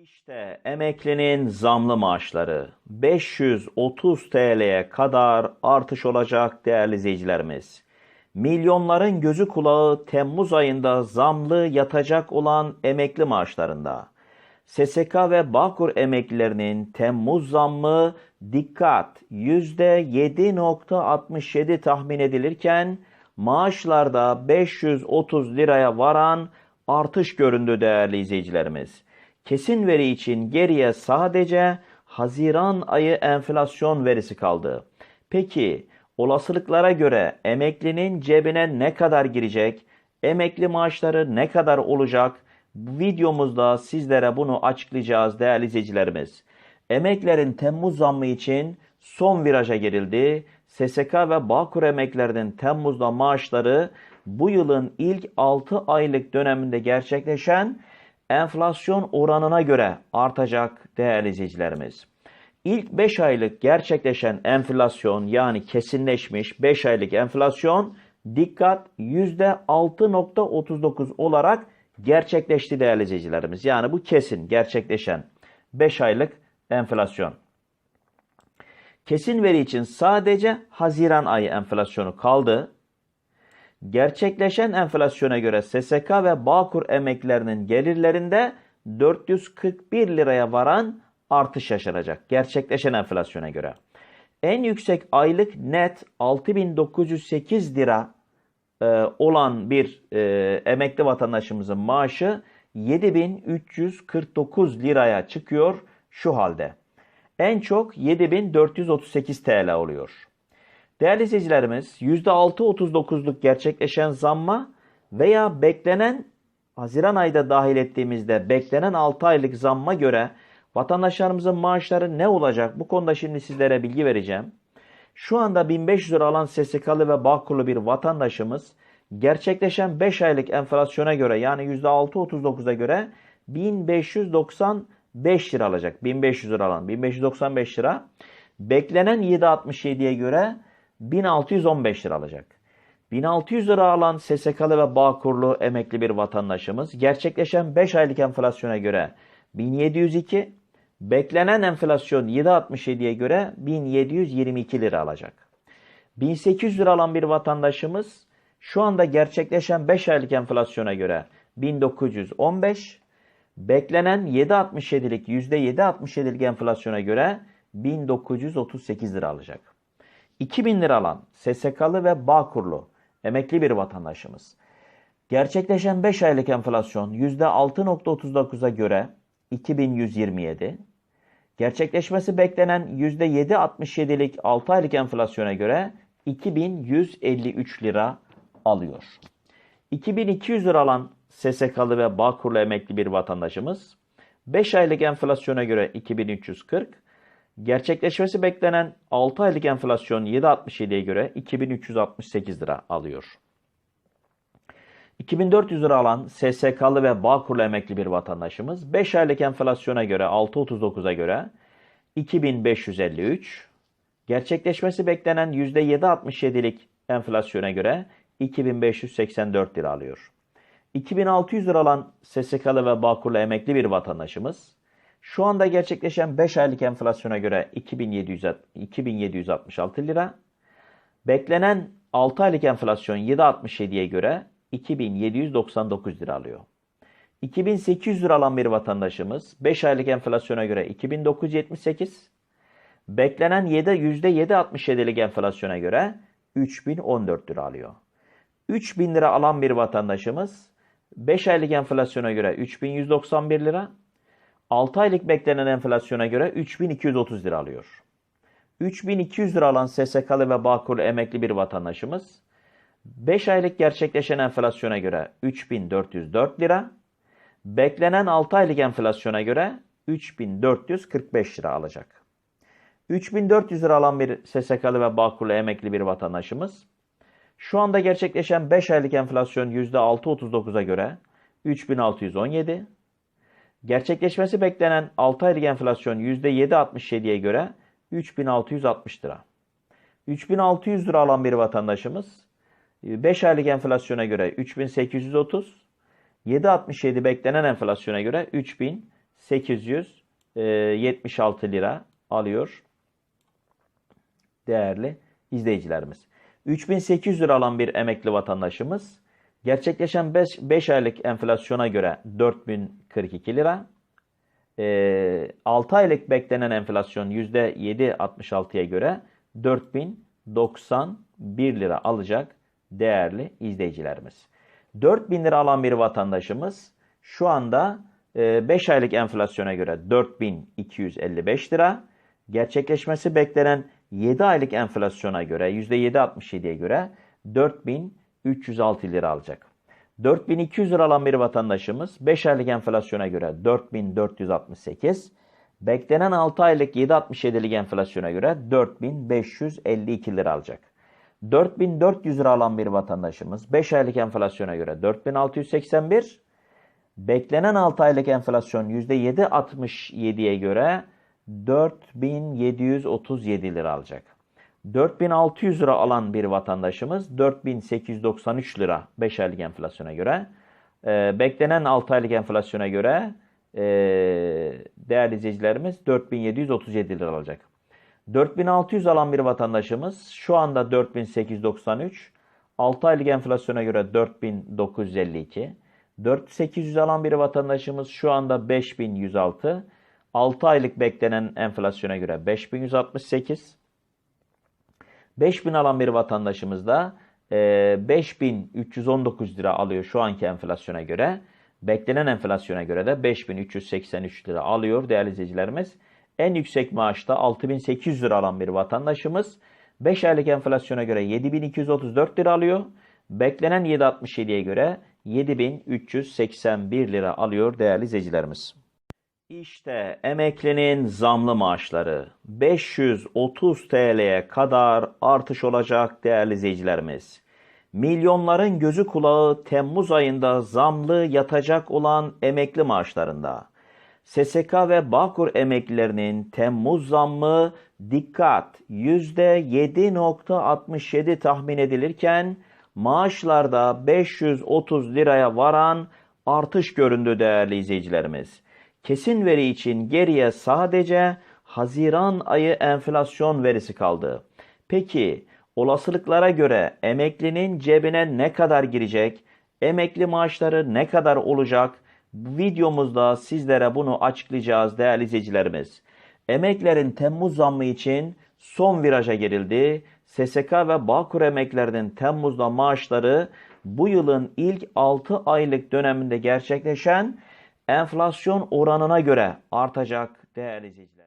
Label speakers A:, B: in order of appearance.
A: İşte emeklinin zamlı maaşları 530 TL'ye kadar artış olacak değerli izleyicilerimiz. Milyonların gözü kulağı Temmuz ayında zamlı yatacak olan emekli maaşlarında. SSK ve Bağkur emeklilerinin Temmuz zammı dikkat %7.67 tahmin edilirken maaşlarda 530 liraya varan artış göründü değerli izleyicilerimiz. Kesin veri için geriye sadece Haziran ayı enflasyon verisi kaldı. Peki olasılıklara göre emeklinin cebine ne kadar girecek? Emekli maaşları ne kadar olacak? Bu videomuzda sizlere bunu açıklayacağız değerli izleyicilerimiz. Emeklerin Temmuz zammı için son viraja girildi. SSK ve Bağkur emeklerinin Temmuz'da maaşları bu yılın ilk 6 aylık döneminde gerçekleşen enflasyon oranına göre artacak değerli izleyicilerimiz. İlk 5 aylık gerçekleşen enflasyon yani kesinleşmiş 5 aylık enflasyon dikkat %6.39 olarak gerçekleşti değerli izleyicilerimiz. Yani bu kesin gerçekleşen 5 aylık enflasyon. Kesin veri için sadece Haziran ayı enflasyonu kaldı. Gerçekleşen enflasyona göre SSK ve Bağkur emeklerinin gelirlerinde 441 liraya varan artış yaşanacak. Gerçekleşen enflasyona göre. En yüksek aylık net 6908 lira e, olan bir e, emekli vatandaşımızın maaşı 7349 liraya çıkıyor şu halde. En çok 7438 TL oluyor. Değerli izleyicilerimiz %6.39'luk gerçekleşen zamma veya beklenen Haziran ayda dahil ettiğimizde beklenen 6 aylık zamma göre vatandaşlarımızın maaşları ne olacak? Bu konuda şimdi sizlere bilgi vereceğim. Şu anda 1500 lira alan SSK'lı ve Bağkurlu bir vatandaşımız gerçekleşen 5 aylık enflasyona göre yani %6.39'a göre 1595 lira alacak. 1500 lira alan 1595 lira. Beklenen 7.67'ye göre 1615 lira alacak. 1600 lira alan SSK'lı ve Bağkurlu emekli bir vatandaşımız gerçekleşen 5 aylık enflasyona göre 1702, beklenen enflasyon 7.67'ye göre 1722 lira alacak. 1800 lira alan bir vatandaşımız şu anda gerçekleşen 5 aylık enflasyona göre 1915, beklenen 7.67'lik %7.67'lik enflasyona göre 1938 lira alacak. 2000 lira alan SSK'lı ve Bağkurlu emekli bir vatandaşımız. Gerçekleşen 5 aylık enflasyon %6.39'a göre 2127, gerçekleşmesi beklenen %7.67'lik 6 aylık enflasyona göre 2153 lira alıyor. 2200 lira alan SSK'lı ve Bağkurlu emekli bir vatandaşımız 5 aylık enflasyona göre 2340, gerçekleşmesi beklenen 6 aylık enflasyon 7.67'ye göre 2368 lira alıyor. 2400 lira alan SSK'lı ve Bağkurlu emekli bir vatandaşımız 5 aylık enflasyona göre 6.39'a göre 2553, gerçekleşmesi beklenen %7.67'lik enflasyona göre 2584 lira alıyor. 2600 lira alan SSK'lı ve Bağkurlu emekli bir vatandaşımız şu anda gerçekleşen 5 aylık enflasyona göre 2700, 2766 lira. Beklenen 6 aylık enflasyon 7.67'ye göre 2799 lira alıyor. 2800 lira alan bir vatandaşımız 5 aylık enflasyona göre 2978, beklenen 7, %7.67'lik enflasyona göre 3014 lira alıyor. 3000 lira alan bir vatandaşımız 5 aylık enflasyona göre 3191 lira, 6 aylık beklenen enflasyona göre 3230 lira alıyor. 3200 lira alan SSK'lı ve Bağkurlu emekli bir vatandaşımız 5 aylık gerçekleşen enflasyona göre 3404 lira, beklenen 6 aylık enflasyona göre 3445 lira alacak. 3400 lira alan bir SSK'lı ve Bağkurlu emekli bir vatandaşımız şu anda gerçekleşen 5 aylık enflasyon %6.39'a göre 3617, gerçekleşmesi beklenen 6 aylık enflasyon %7.67'ye göre 3660 lira. 3600 lira alan bir vatandaşımız 5 aylık enflasyona göre 3830, 7.67 beklenen enflasyona göre 3000 876 lira alıyor değerli izleyicilerimiz. 3800 lira alan bir emekli vatandaşımız gerçekleşen 5, aylık enflasyona göre 4042 lira. 6 aylık beklenen enflasyon %7.66'ya göre 4091 lira alacak değerli izleyicilerimiz. 4000 lira alan bir vatandaşımız şu anda 5 aylık enflasyona göre 4255 lira. Gerçekleşmesi beklenen 7 aylık enflasyona göre %7.67'ye göre 4306 lira alacak. 4200 lira alan bir vatandaşımız 5 aylık enflasyona göre 4468, beklenen 6 aylık 7.67'lik enflasyona göre 4552 lira alacak. 4400 lira alan bir vatandaşımız 5 aylık enflasyona göre 4681, beklenen 6 aylık enflasyon %7.67'ye göre 4737 lira alacak. 4600 lira alan bir vatandaşımız 4893 lira 5 aylık enflasyona göre. E, beklenen 6 aylık enflasyona göre e, değerli izleyicilerimiz 4737 lira alacak. 4600 alan bir vatandaşımız şu anda 4893, 6 aylık enflasyona göre 4952, 4800 alan bir vatandaşımız şu anda 5106, 6 aylık beklenen enflasyona göre 5168. 5000 alan bir vatandaşımız da 5319 lira alıyor şu anki enflasyona göre. Beklenen enflasyona göre de 5383 lira alıyor değerli izleyicilerimiz. En yüksek maaşta 6800 lira alan bir vatandaşımız 5 aylık enflasyona göre 7234 lira alıyor. Beklenen 767'ye göre 7381 lira alıyor değerli izleyicilerimiz. İşte emeklinin zamlı maaşları 530 TL'ye kadar artış olacak değerli izleyicilerimiz. Milyonların gözü kulağı Temmuz ayında zamlı yatacak olan emekli maaşlarında. SSK ve Bağkur emeklilerinin Temmuz zammı dikkat %7.67 tahmin edilirken maaşlarda 530 liraya varan artış göründü değerli izleyicilerimiz. Kesin veri için geriye sadece Haziran ayı enflasyon verisi kaldı. Peki olasılıklara göre emeklinin cebine ne kadar girecek? Emekli maaşları ne kadar olacak? Bu videomuzda sizlere bunu açıklayacağız değerli izleyicilerimiz. Emeklerin Temmuz zammı için son viraja girildi. SSK ve Bağkur emeklerinin Temmuz'da maaşları bu yılın ilk 6 aylık döneminde gerçekleşen enflasyon oranına göre artacak değerli izleyiciler.